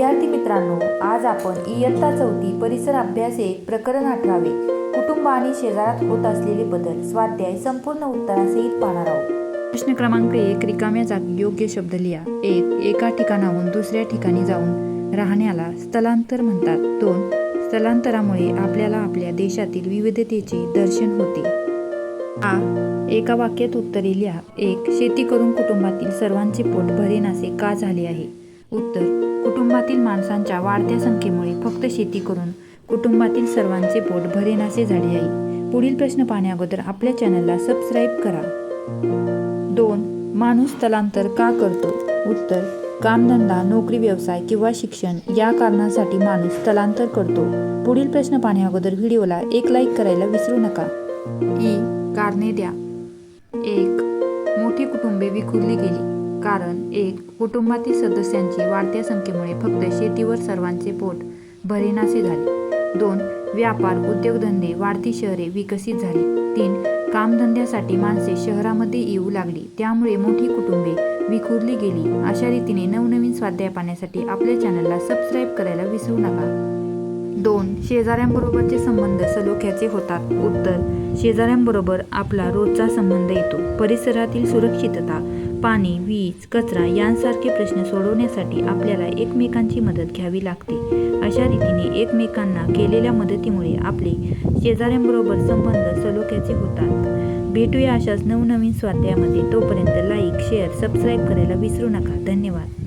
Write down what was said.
विद्यार्थी मित्रांनो आज आपण इयत्ता चौथी परिसर अभ्यास एक प्रकरण अठरावे कुटुंब आणि शेजारात होत असलेले बदल स्वाध्याय संपूर्ण उत्तरासहित पाहणार आहोत. प्रश्न क्रमांक एक रिकाम्या जागी योग्य शब्द लिहा. एक एका ठिकाणाहून दुसऱ्या ठिकाणी जाऊन राहण्याला स्थलांतर म्हणतात. दोन स्थलांतरामुळे आपल्याला आपल्या देशातील विविधतेचे दर्शन होते. आ एका वाक्यात उत्तरे लिहा. एक शेती करून कुटुंबातील सर्वांचे पोट भरेनासे का झाले आहे? उत्तर माणसांच्या वाढत्या संख्येमुळे फक्त शेती करून कुटुंबातील सर्वांचे पोट भरेनासे झाले आहे. पुढील प्रश्न पाहण्याअगोदर आपल्या चॅनलला सबस्क्राईब करा. दोन माणूस स्थलांतर का करतो? उत्तर कामधंदा नोकरी व्यवसाय किंवा शिक्षण या कारणासाठी माणूस स्थलांतर करतो. पुढील प्रश्न पाहण्याअगोदर व्हिडिओला एक लाईक करायला विसरू नका. ई कारणे द्या. एक मोठी कुटुंबे विखुरली गेली. कारण एक कुटुंबातील सदस्यांची वाढत्या संख्येमुळे फक्त शेतीवर सर्वांचे पोट भरेनासे झाले. दोन व्यापार उद्योगधंदे वाढती शहरे विकसित झाली. तीन कामधंद्यासाठी माणसे शहरामध्ये येऊ लागली. त्यामुळे मोठी कुटुंबे विखुरली गेली. अशा रीतीने नवनवीन स्वाध्याय पाहण्यासाठी आपल्या चॅनलला सबस्क्राईब करायला विसरू नका. दोन शेजाऱ्यांबरोबरचे संबंध सलोख्याचे होतात. उत्तर शेजाऱ्यांबरोबर आपला रोजचा संबंध येतो. परिसरातील सुरक्षितता पाणी वीज कचरा यांसारखे प्रश्न सोडवण्यासाठी आपल्याला एकमेकांची मदत घ्यावी लागते. अशा रीतीने एकमेकांना केलेल्या मदतीमुळे आपले शेजाऱ्यांबरोबर संबंध सलोख्याचे होतात. भेटूया अशाच नवनवीन स्वाध्यायामध्ये. तोपर्यंत लाईक शेअर सबस्क्राईब करायला विसरू नका. धन्यवाद.